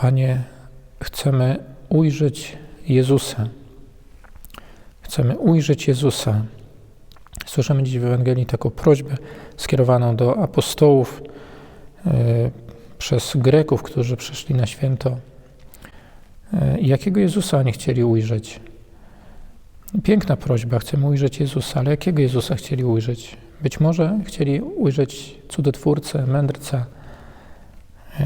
Panie, chcemy ujrzeć Jezusa. Chcemy ujrzeć Jezusa. Słyszymy dziś w Ewangelii taką prośbę skierowaną do apostołów e, przez Greków, którzy przyszli na święto. E, jakiego Jezusa oni chcieli ujrzeć? Piękna prośba, chcemy ujrzeć Jezusa, ale jakiego Jezusa chcieli ujrzeć? Być może chcieli ujrzeć cudotwórcę, mędrca.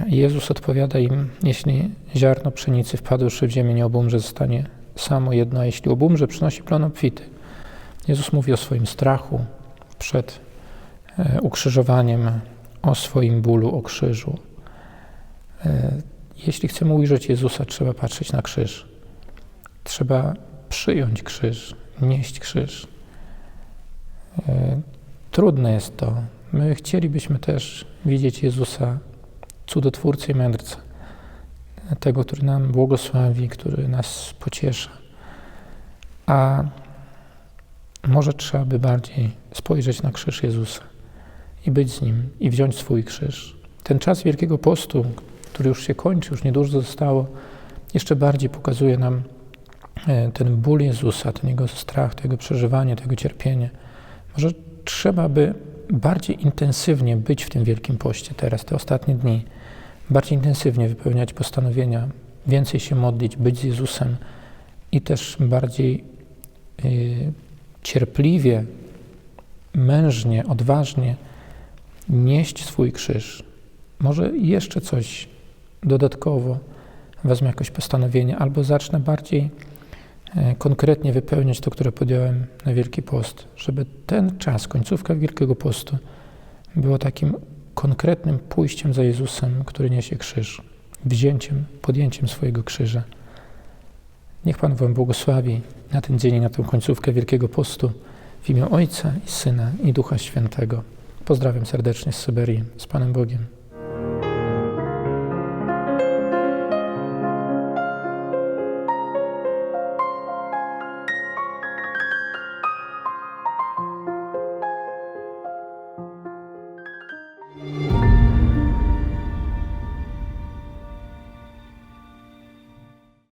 Jezus odpowiada im, jeśli ziarno pszenicy wpadłszy w ziemię nie obumrze, zostanie samo jedno, a jeśli obumrze, przynosi plon obfity. Jezus mówi o swoim strachu przed e, ukrzyżowaniem, o swoim bólu, o krzyżu. E, jeśli chcemy ujrzeć Jezusa, trzeba patrzeć na krzyż. Trzeba przyjąć krzyż, nieść krzyż. E, trudne jest to. My chcielibyśmy też widzieć Jezusa, cudotwórcę i mędrca, tego, który nam błogosławi, który nas pociesza. A może trzeba by bardziej spojrzeć na krzyż Jezusa i być z Nim i wziąć swój krzyż. Ten czas Wielkiego Postu, który już się kończy, już niedużo zostało, jeszcze bardziej pokazuje nam e, ten ból Jezusa, ten Jego strach, tego przeżywanie, tego cierpienie. Może trzeba by bardziej intensywnie być w tym Wielkim Poście teraz, te ostatnie dni, bardziej intensywnie wypełniać postanowienia, więcej się modlić, być z Jezusem i też bardziej y, cierpliwie, mężnie, odważnie nieść swój krzyż. Może jeszcze coś dodatkowo wezmę jakoś postanowienie, albo zacznę bardziej konkretnie wypełniać to, które podjąłem na Wielki Post, żeby ten czas, końcówka Wielkiego Postu, było takim konkretnym pójściem za Jezusem, który niesie krzyż, wzięciem, podjęciem swojego krzyża. Niech Pan Wam błogosławi na ten dzień i na tę końcówkę Wielkiego Postu w imię Ojca i Syna i Ducha Świętego. Pozdrawiam serdecznie z Syberii, z Panem Bogiem.